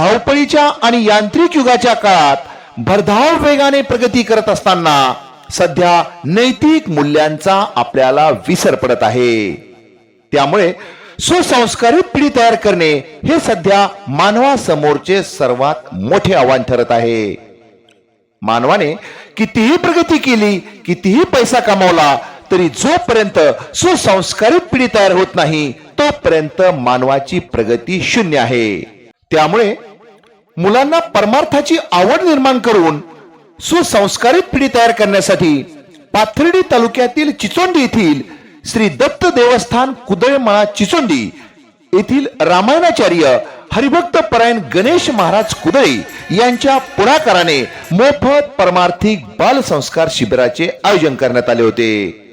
धावपळीच्या आणि यांत्रिक युगाच्या काळात भरधाव वेगाने प्रगती करत असताना सध्या नैतिक मूल्यांचा आपल्याला विसर पडत आहे. त्यामुळे सुसंस्कारित पिढी तयार करणे हे सध्या मानवासमोरचे सर्वात मोठे आव्हान ठरत आहे. मानवाने कितीही प्रगती केली कितीही पैसा कमावला तरी जोपर्यंत सुसंस्कारित पिढी तयार होत नाही तोपर्यंत मानवाची प्रगती शून्य आहे. त्यामुळे मुलांना परमार्थाची आवड निर्माण करून सुसंस्कारित पिढी तयार करण्यासाठी पाथर्डी तालुक्यातील चिचोंडी येथील श्री दत्त देवस्थान कुदळमळा चिचोंडी येथील रामायणाचार्य हरिभक्त परायण गणेश महाराज कुदळे यांच्या पुढाकाराने मोफत परमार्थिक बाल संस्कार शिबिराचे आयोजन करण्यात आले होते.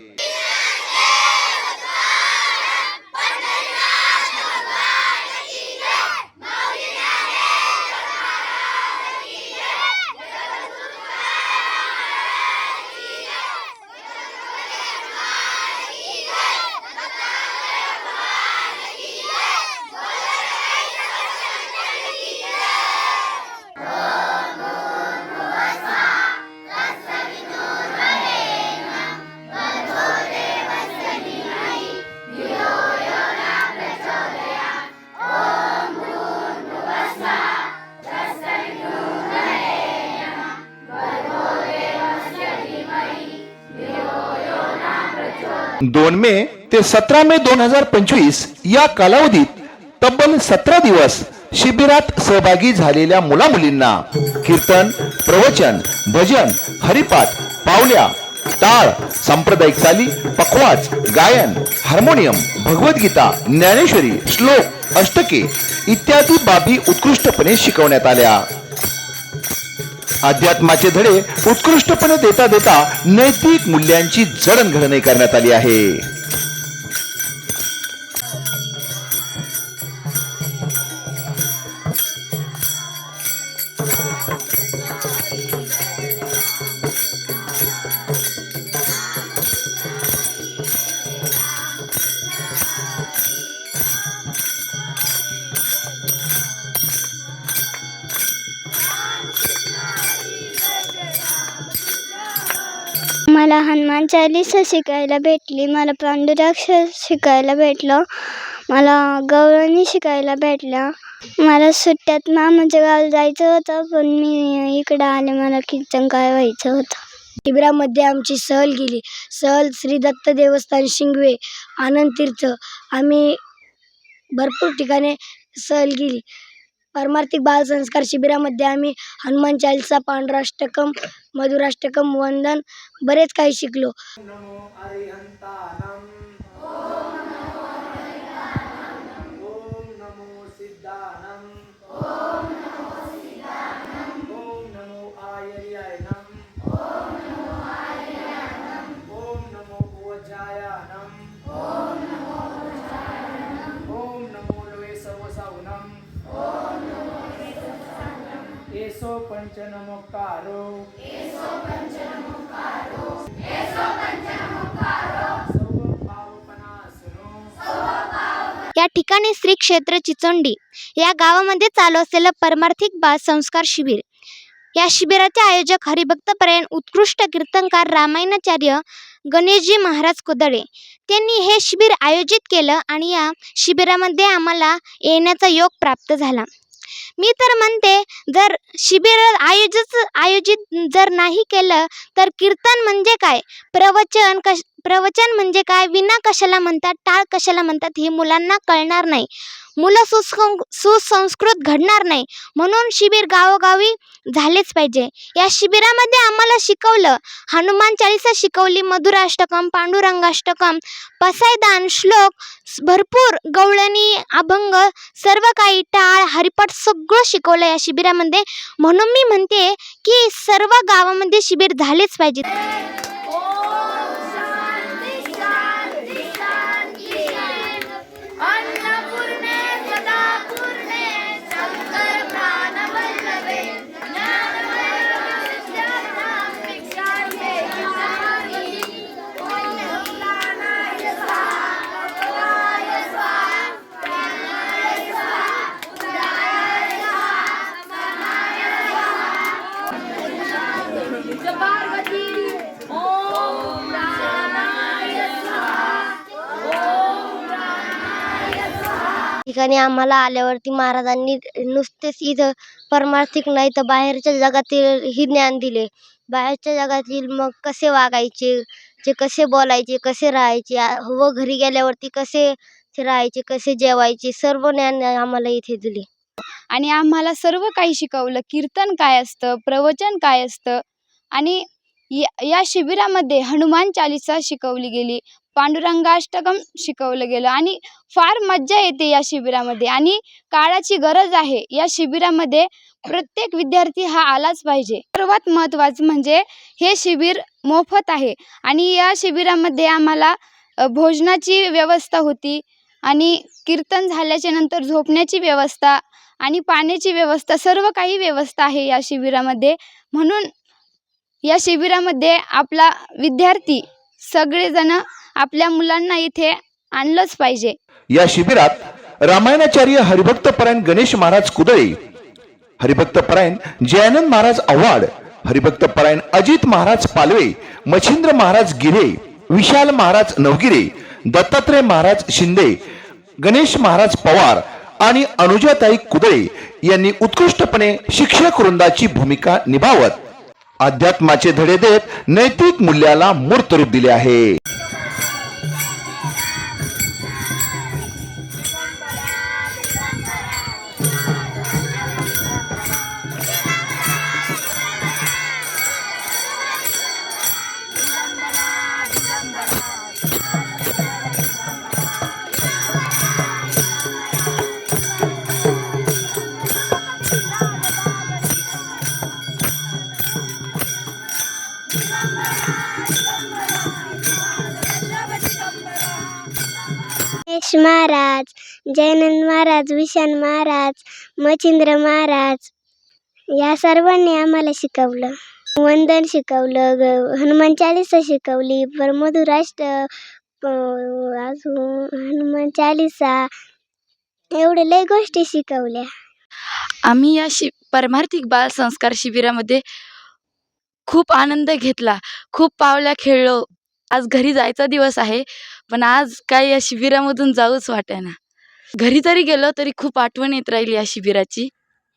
दोन मे ते सतरा मे दोन हजार पंचवीस या कालावधीत तब्बल सतरा दिवस शिबिरात सहभागी झालेल्या मुला मुलींना कीर्तन प्रवचन भजन हरिपाठ पावल्या टाळ सांप्रदायिक चाली पखवाज गायन हार्मोनियम भगवद्गीता ज्ञानेश्वरी श्लोक अष्टके इत्यादी बाबी उत्कृष्टपणे शिकवण्यात आल्या. अध्यात्माचे धडे उत्कृष्टपणे देता देता नैतिक मूल्यांची जडणघडण करण्यात आली आहे. मला हनुमान चालीसा शिकायला भेटली मला पांडुराक्ष शिकायला भेटलं मला गौरवणी शिकायला भेटल्या. मला सुट्ट्यात मामाच्या गावाला जायचं होतं पण मी इकडं आले मला कीर्तन काय व्हायचं होतं. शिबिरामध्ये आमची सहल गेली. सहल श्री दत्त देवस्थान शिंगवे आनंद तीर्थ. आम्ही भरपूर ठिकाणी सहल गेली. पारमार्थिक बालसंस्कार शिबिरामध्ये आम्ही हनुमान चालीसा पांडुराष्टकम मधुराष्टकम वंदन बरेच काही शिकलो. ठिकाणी श्री क्षेत्र चिचोंडी या गावामध्ये चालू असलेलं परमार्थिक बाल संस्कार शिबिर. या शिबिराचे आयोजक हरिभक्त उत्कृष्ट कीर्तनकार रामायणाचार्य गणेशजी महाराज कोदळे त्यांनी हे शिबिर आयोजित केलं आणि या शिबिरामध्ये आम्हाला येण्याचा योग प्राप्त झाला. मी तर म्हणते जर शिबिर आयोजित आयोजित जर नाही केलं तर कीर्तन म्हणजे काय? प्रवचन कश प्रवचन म्हणजे काय? विना कशाला म्हणतात टाळ कशाला म्हणतात हे मुलांना कळणार नाही. मुलं सुसं सुसंस्कृत घडणार नाही. म्हणून शिबिर गावोगावी झालेच पाहिजे. या शिबिरामध्ये आम्हाला शिकवलं हनुमान चालिसा शिकवली मधुराष्टकम पांडुरंगाष्टकम पसायदान श्लोक भरपूर गवळणी अभंग सर्व काही टाळ हरिपाठ सगळं शिकवलं या शिबिरामध्ये. म्हणून मी म्हणते की सर्व गावामध्ये शिबिर झालेच पाहिजेत. ठिकाणी आम्हाला आल्यावरती महाराजांनी नुसतेच इथं परमार्थिक नाही तर बाहेरच्या जगातील ही ज्ञान दिले. बाहेरच्या जगातील मग कसे वागायचे? जे कसे बोलायचे? कसे राहायचे? व घरी गेल्यावरती कसे राहायचे? कसे जेवायचे? सर्व ज्ञान आम्हाला इथे दिले. आणि आम्हाला सर्व काही शिकवलं. कीर्तन काय असतं? प्रवचन काय असतं? आणि या या शिबिरामध्ये हनुमान चालिसा शिकवली गेली पांडुरंगाष्टकम शिकवलं गेलं आणि फार मज्जा येते या शिबिरामध्ये आणि काळाची गरज आहे. या शिबिरामध्ये प्रत्येक विद्यार्थी हा आलाच पाहिजे. सर्वात महत्त्वाचं म्हणजे हे शिबिर मोफत आहे आणि या शिबिरामध्ये आम्हाला भोजनाची व्यवस्था होती आणि कीर्तन झाल्याच्यानंतर झोपण्याची व्यवस्था आणि पाण्याची व्यवस्था सर्व काही व्यवस्था आहे या शिबिरामध्ये. म्हणून या शिबिरामध्ये आपला विद्यार्थी सगळेजण आपल्या मुलांना इथे आणलंच पाहिजे. या शिबिरात रामायणाचार्य हरिभक्तपरायण गणेश महाराज कुदळे हरिभक्तपरायण जयानंद महाराज आव्हाड हरिभक्तपरायण अजित महाराज पालवे मच्छिंद्र महाराज गिरे विशाल महाराज नवगिरे दत्तात्रय महाराज शिंदे गणेश महाराज पवार आणि अनुजाताई कुदळे यांनी उत्कृष्टपणे शिक्षक वृंदाची भूमिका निभावत अध्यात्माचे धडे देत नैतिक मूल्याला मूर्त रूप दिले आहे. गणेश महाराज जयनंद महाराज विशाल महाराज मच्छिंद्र महाराज या सर्वांनी आम्हाला शिकवलं. वंदन शिकवलं ग- हनुमान चालिसा शिकवली परमधुराष्ट अजून हनुमान चालिसा एवढे लय गोष्टी शिकवल्या. आम्ही या शि परमार्थिक बाल संस्कार शिबिरामध्ये खूप आनंद घेतला खूप पावल्या खेळलो. आज घरी जायचा दिवस आहे. पण आज काय या शिबिरामधून जाऊच वाटेना घरी जरी गेलो तरी खूप आठवण येत राहील या शिबिराची.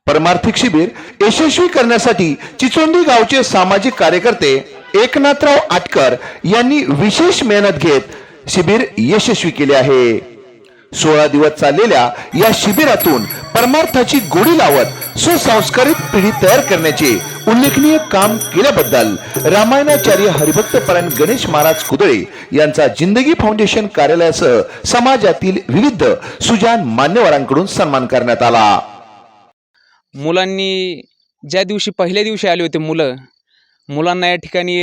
परमार्थिक शिबिर यशस्वी करण्यासाठी चिचोंडी गावचे सामाजिक कार्यकर्ते एकनाथराव आटकर यांनी विशेष मेहनत घेत शिबिर यशस्वी केले आहे. सोळा दिवस चाललेल्या या शिबिरातून परमार्थाची गोडी लावत सुसंस्कारित पिढी तयार करण्याचे उल्लेखनीय काम केल्याबद्दल रामायणाचार्य हरिभक्तपरायण गणेश महाराज कुदळे यांचा जिंदगी फाउंडेशन कार्यालयासह समाजातील विविध सुजान मान्यवरांकडून सन्मान करण्यात आला. मुलांनी ज्या दिवशी पहिल्या दिवशी आले होते मुलं मुलांना या ठिकाणी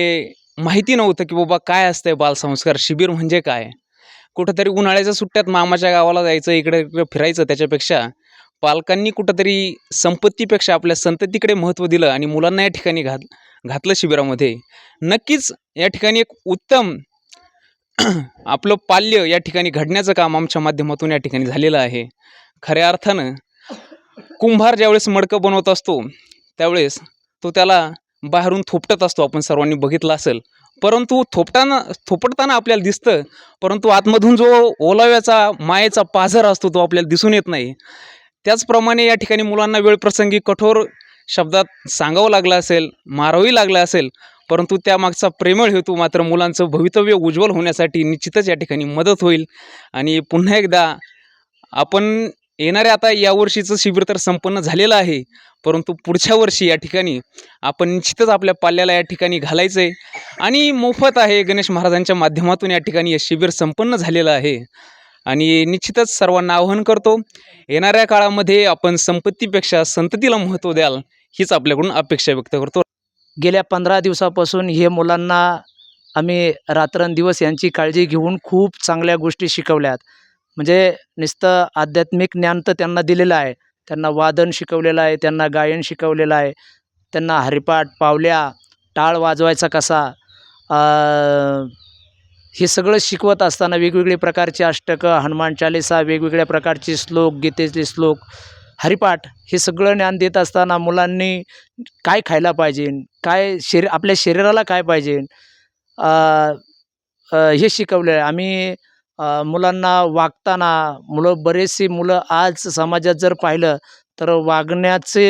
माहिती नव्हतं की बाबा काय असतंय बालसंस्कार शिबिर म्हणजे काय? कुठंतरी उन्हाळ्याच्या सुट्ट्यात मामाच्या गावाला जायचं इकडे इकडे फिरायचं त्याच्यापेक्षा पालकांनी कुठंतरी संपत्तीपेक्षा आपल्या संततीकडे महत्त्व दिलं आणि मुलांना या ठिकाणी घात घातलं शिबिरामध्ये. नक्कीच या ठिकाणी एक उत्तम आपलं पाल्य या ठिकाणी घडण्याचं काम आमच्या माध्यमातून या ठिकाणी झालेलं आहे. खऱ्या अर्थानं कुंभार ज्यावेळेस मडकं बनवत असतो त्यावेळेस तो त्याला बाहेरून थोपटत असतो आपण सर्वांनी बघितलं असेल. परंतु थोपटाना थोपटताना आपल्याला दिसतं परंतु आतमधून जो ओलाव्याचा मायेचा पाझर असतो तो आपल्याला दिसून येत नाही. त्याचप्रमाणे या ठिकाणी मुलांना वेळप्रसंगी कठोर शब्दात सांगावं लागलं असेल मारावंही लागलं असेल परंतु त्यामागचा प्रेमळ हेतू मात्र मुलांचं भवितव्य उज्ज्वल होण्यासाठी निश्चितच या ठिकाणी मदत होईल. आणि पुन्हा एकदा आपण येणाऱ्या आता यावर्षीचं शिबिर तर संपन्न झालेलं आहे परंतु पुढच्या वर्षी या ठिकाणी आपण निश्चितच आपल्या पाल्याला या ठिकाणी घालायचं आहे आणि मोफत आहे गणेश महाराजांच्या माध्यमातून या ठिकाणी हे शिबिर संपन्न झालेलं आहे. आणि निश्चितच सर्वांना आवाहन करतो येणाऱ्या काळामध्ये आपण संपत्तीपेक्षा संततीला महत्त्व द्याल हीच आपल्याकडून अपेक्षा व्यक्त करतो. गेल्या पंधरा दिवसापासून हे मुलांना आम्ही रात्रंदिवस यांची काळजी घेऊन खूप चांगल्या गोष्टी शिकवल्यात. म्हणजे नुसतं आध्यात्मिक ज्ञान तर त्यांना दिलेलं आहे. त्यांना वादन शिकवलेलं आहे त्यांना गायन शिकवलेलं आहे त्यांना हरिपाठ पावल्या टाळ वाजवायचा कसा? हे सगळं शिकवत असताना वेगवेगळे प्रकारचे अष्टकं हनुमान चालिसा वेगवेगळ्या प्रकारचे श्लोक गीतेचे श्लोक हरिपाठ हे सगळं ज्ञान देत असताना मुलांनी काय खायला पाहिजे? काय शरीर आपल्या शरीराला काय पाहिजे? हे शिकवलं आहे आम्ही मुलांना वागताना मुलं बरेचशी मुलं आज समाजात जर पाहिलं तर वागण्याचे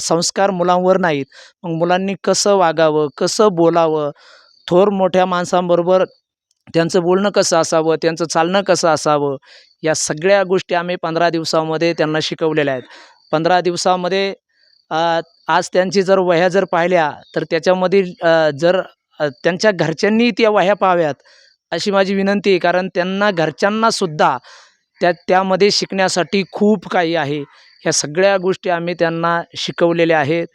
संस्कार मुलांवर नाहीत. मग मुलांनी कसं वागावं कसं बोलावं? थोर मोठ्या माणसांबरोबर त्यांचं बोलणं कसं असावं त्यांचं चालणं कसं असावं या सगळ्या गोष्टी आम्ही पंधरा दिवसामध्ये त्यांना शिकवलेल्या आहेत. पंधरा दिवसामध्ये आज त्यांची जर वह्या जर पाहिल्या तर त्याच्यामधील जर त्यांच्या घरच्यांनी त्या वह्या पाहाव्यात अशी माझी विनंती आहे. कारण त्यांना घरच्यांनासुद्धा त्या त्यामध्ये शिकण्यासाठी खूप काही आहे. ह्या सगळ्या गोष्टी आम्ही त्यांना शिकवलेल्या आहेत.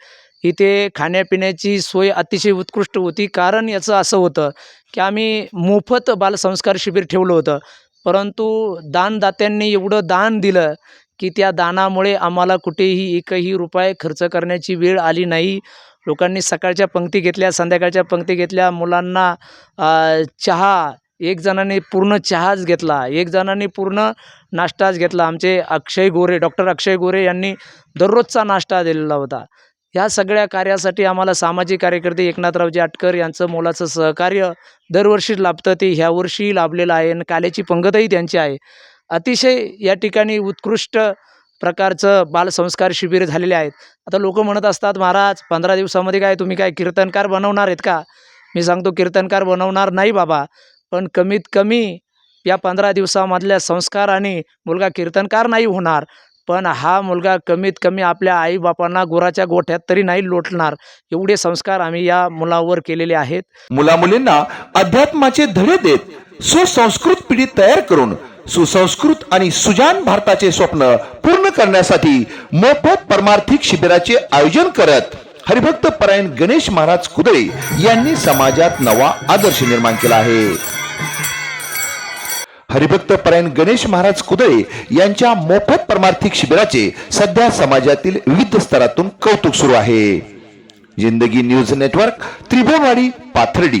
इथे खाण्यापिण्याची सोय अतिशय उत्कृष्ट होती. कारण याचं असं होतं की आम्ही मोफत बालसंस्कार शिबिर ठेवलं होतं. परंतु दानदात्यांनी एवढं दान दिलं की त्या दानामुळे आम्हाला कुठेही एकही रुपये खर्च करण्याची वेळ आली नाही. लोकांनी सकाळच्या पंक्ती घेतल्या संध्याकाळच्या पंक्ती घेतल्या. मुलांना चहा एक जणाने पूर्ण चहाच घेतला. एक जणांनी पूर्ण नाश्ताच घेतला. आमचे अक्षय गोरे डॉक्टर अक्षय गोरे यांनी दररोजचा नाश्ता दिलेला होता. ह्या सगळ्या कार्यासाठी आम्हाला सामाजिक कार्यकर्ते एकनाथरावजी आटकर यांचं मोलाचं सहकार्य दरवर्षी लाभतं ते ह्या वर्षी लाभलेलं आहे आणि काल्याची पंगतही त्यांची आहे. अतिशय या ठिकाणी उत्कृष्ट प्रकारचं बालसंस्कार शिबिर झालेले आहेत. आता लोक म्हणत असतात महाराज पंधरा दिवसामध्ये काय तुम्ही काय कीर्तनकार बनवणार आहेत का? मी सांगतो कीर्तनकार बनवणार नाही बाबा पण कमीत कमी या पंधरा दिवसामधल्या संस्कार आणि मुलगा कीर्तनकार नाही होणार. पण हा मुलगा कमीत कमी आपल्या आईबापांना गुराच्या गोठ्यात तरी नाही लोटणार. एवढे संस्कार आम्ही या मुलावर केलेले आहेत. मुलामुलींना अध्यात्माचे धडे देत सुसंस्कृत पिढी तयार करून सुसंस्कृत आणि सुजान भारताचे स्वप्न पूर्ण करण्यासाठी मोफत परमार्थिक शिबिराचे आयोजन करत हरिभक्त परायण गणेश महाराज कुदळे यांनी समाजात नवा आदर्श निर्माण केला आहे. हरिभक्त परायण गणेश महाराज कुदळे यांच्या मोफत परमार्थिक शिबिराचे सध्या समाजातील विविध स्तरातून कौतुक सुरू आहे. जिंदगी न्यूज नेटवर्क त्रिभुवनवाडी पाथर्डी.